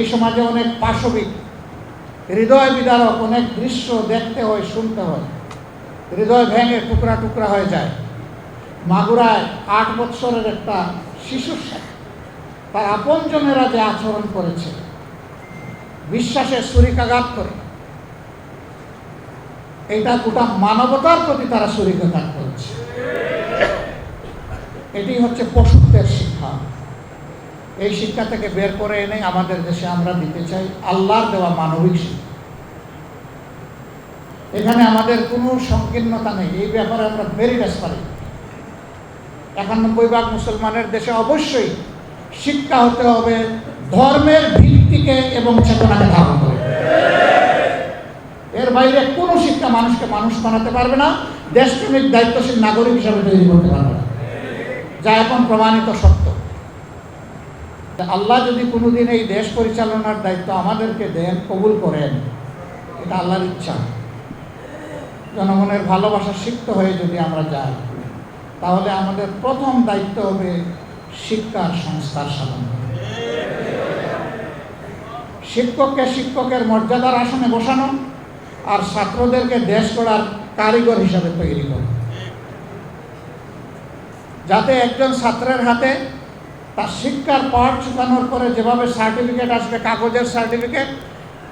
এই সমাজে অনেক পাশবিক, হৃদয় বিদারক, অনেক দৃশ্য দেখতে হয়, শুনতে হয়। হৃদয় ভেঙে টুকরা টুকরা হয়ে যায়। মাগুরায় আট বৎসরের একটা শিশুর সাথে তার আপনজনেরা যে আচরণ করেছে, বিশ্বাসের ছুরিকাঘাত করে, এটা গোটা মানবতার প্রতি তারা ছুরিকাঘাত করেছে। এটি হচ্ছে পশুত্বের শিক্ষা। এই শিক্ষা থেকে বের করে এনে আমাদের দেশে আমরা দিতে চাই আল্লাহর দেওয়া মানবিক শিক্ষা। এখানে আমাদের কোনো সংকীর্ণতা নেই, এই ব্যাপারে আমরা ভেরি পারি। একানব্বই ভাগ মুসলমানের দেশে অবশ্যই শিক্ষা হতে হবে ধর্মের ভিত্তিকে এবং চেতনাকে ধারণ করে। এর বাইরে কোনো শিক্ষা মানুষকে মানুষ বানাতে পারবে না, দেশপ্রেমিক, দায়িত্বশীল নাগরিক হিসাবে তৈরি করতে পারবে না। যা এখন প্রমাণিত সত্য। আল্লাহ যদি কোনোদিন এই দেশ পরিচালনার দায়িত্ব আমাদেরকে দেন, কবুল করেন, এটা আল্লাহর ইচ্ছা। জনগণের ভালোবাসা সিক্ত হয়ে যদি আমরা যাই, তাহলে আমাদের প্রথম দায়িত্ব হবে শিক্ষার সংস্কার সাধন। শিক্ষককে শিক্ষকের মর্যাদার আসনে বসানো আর ছাত্রদেরকে দেশ গড়ার কারিগর হিসাবে তৈরি করা। যাতে একজন ছাত্রের হাতে তার শিক্ষার পাঠ চুকানোর পরে যেভাবে সার্টিফিকেট আসবে, কাগজের সার্টিফিকেট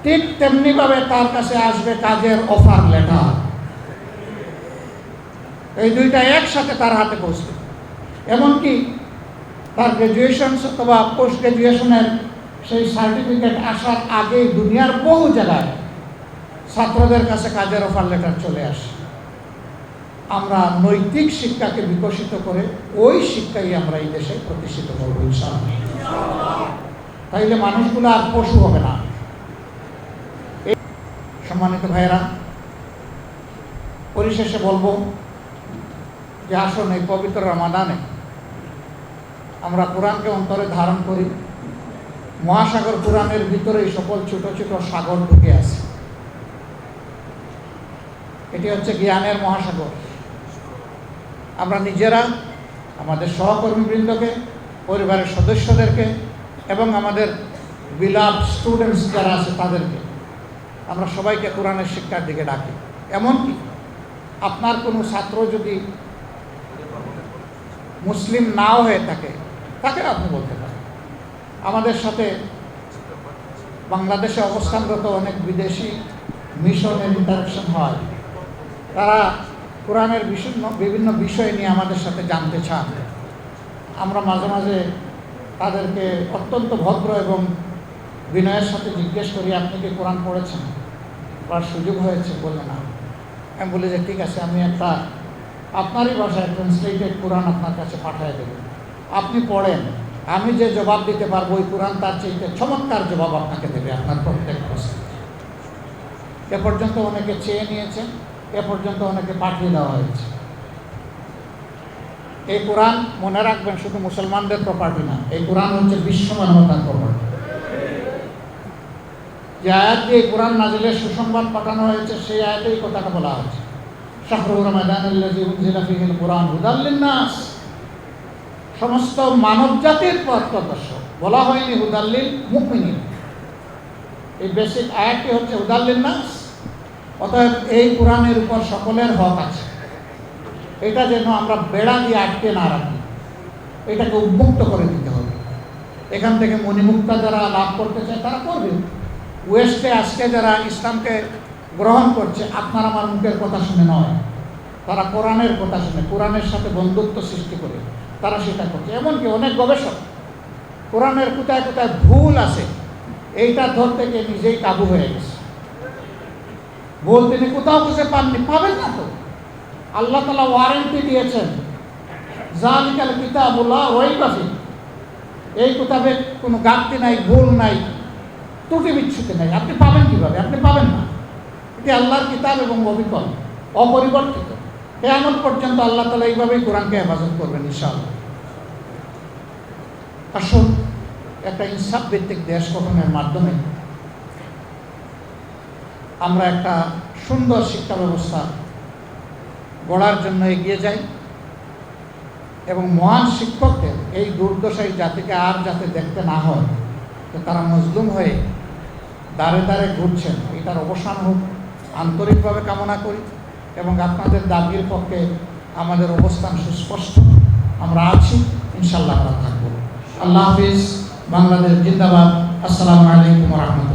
ঠিক তেমনিভাবে তার কাছে আসবে কাজের অফার লেটার এই দুইটা একসাথে তার হাতে পৌঁছবে এমনকি তার গ্র্যাজুয়েশন অথবা পোস্ট গ্র্যাজুয়েশনের সেই সার্টিফিকেট আসার আগে দুনিয়ার বহু জায়গায় ছাত্রদের কাছে কাজের অফার লেটার চলে আসে। আমরা নৈতিক শিক্ষাকে বিকশিত করে ওই শিক্ষাই আমরা এই দেশে প্রতিষ্ঠিত করব তাইলে মানুষগুলো আর পশু হবে না। সম্মানিত ভাইয়েরা, পরিশেষে বলব যে আসুন এই পবিত্র রমাদানে আমরা কোরআনকে অন্তরে ধারণ করি। মহাসাগর কোরআনের ভিতরে এই সকল ছোট ছোট সাগর ঢুকে আছে। এটি হচ্ছে জ্ঞানের মহাসাগর। আমরা নিজেরা, আমাদের সহকর্মীবৃন্দকে, পরিবারের সদস্যদেরকে এবং আমাদের বিলাভ স্টুডেন্টস যারা আছে তাদেরকে আমরা সবাইকে কোরআনের শিক্ষার দিকে ডাকি। এমনকি আপনার কোনো ছাত্র যদি মুসলিম নাও হয়ে থাকে তাকে আপনি বলতে পারেন। আমাদের সাথে বাংলাদেশে অবস্থানরত অনেক বিদেশি মিশনের ইন্টারাকশন হয়। তারা কোরআনের বিভিন্ন বিভিন্ন বিষয় নিয়ে আমাদের সাথে জানতে চান। আমরা মাঝে মাঝে তাদেরকে অত্যন্ত ভদ্র এবং বিনয়ের সাথে জিজ্ঞেস করি, আপনি কি কোরআন পড়েছেন? পড়ার সুযোগ হয়েছে? বলে, না। আমি বলি যে, ঠিক আছে, আমি একটা, আপনারই ভাষায় ট্রান্সলেটেড কোরআন আপনার কাছে পাঠিয়ে দেব। আপনি পড়েন, আমি যে জবাব দিতে পারব, ওই কোরআন তার চাইতে চমৎকার জবাব আপনাকে দেবে, আপনার প্রত্যেক প্রশ্ন। এ পর্যন্ত অনেকে চেয়ে নিয়েছেন এ পর্যন্ত অনেকে পাঠিয়ে দেওয়া হয়েছে। এই কোরআন মনে রাখবেন, শুধু মুসলমানদের প্রপার্টি না, এই কোরআন হচ্ছে বিশ্ব মানবতার প্রপার্টি যে আয়াত দিয়ে কোরআন নাজিলের সুসংবাদ পাঠানো হয়েছে, সেই আয়াতেই কথাটা বলা হয়েছে। শাহরুর রমাদান কোরআন হুদাল্লিন নাস সমস্ত মানব জাতির পথ প্রদর্শক। বলা হয়নি হুদাল্লিল মুকমিনী এই বেসিক আয়াতটি হচ্ছে হুদাল্লিন নাস অতএব এই কোরআনের উপর সকলের হক আছে। এটা যেন আমরা বেড়া দিয়ে আটকে না রাখি। এটাকে উন্মুক্ত করে দিতে হবে। এখান থেকে মণিমুক্তা যারা লাভ করতে চায়, তারা করবে। ওয়েস্টে আজকে যারা ইসলামকে গ্রহণ করছে, আপনার আমার মুখের কথা শুনে নয়। তারা কোরআনের কথা শুনে, কোরআনের সাথে বন্ধুত্ব সৃষ্টি করে, তারা সেটা করছে। এমনকি অনেক গবেষক, কোরআনের কোথায় কোথায় ভুল আছে, এইটা ধরতে গিয়ে নিজেই কাবু হয়ে গেছে। ভুল তিনি কোথাও খুঁজে পাননি, পাবেন না তো। আল্লাহ তালা ওয়ারেন্টি দিয়েছেন। জালিকাল ওই কাফি এই কিতাবে কোনো গাপ্তি নাই, ভুল নাই, ত্রুটি বিচ্ছুতি নাই। আপনি পাবেন কীভাবে? আপনি পাবেন না। এটি আল্লাহর কিতাব এবং অবিকল অপরিবর্তিত। কেমন পর্যন্ত আল্লাহ তালা এইভাবেই কোরআনকে হেফাজত করবেন, ইনশাআল্লাহ। আসুন, একটা ইনসাফ ভিত্তিক দেশ গঠনের মাধ্যমে আমরা একটা সুন্দর শিক্ষা ব্যবস্থা গড়ার জন্য এগিয়ে যাই এবং মহান শিক্ষকদের এই দুর্দশাই জাতিকে আর যাতে দেখতে না হয়, তো তারা মজলুম হয়ে দাঁড়ে দাঁড়ে ঘুরছেন। এটার অবসান হোক, আন্তরিকভাবে কামনা করি এবং আপনাদের দাবির পক্ষে আমাদের অবস্থান সুস্পষ্ট। আমরা আছি ইনশাল্লাহ আমরা থাকব। আল্লাহ হাফিজ, বাংলাদেশ জিন্দাবাদ। আসসালামু আলাইকুম রহমতুল্লাহ।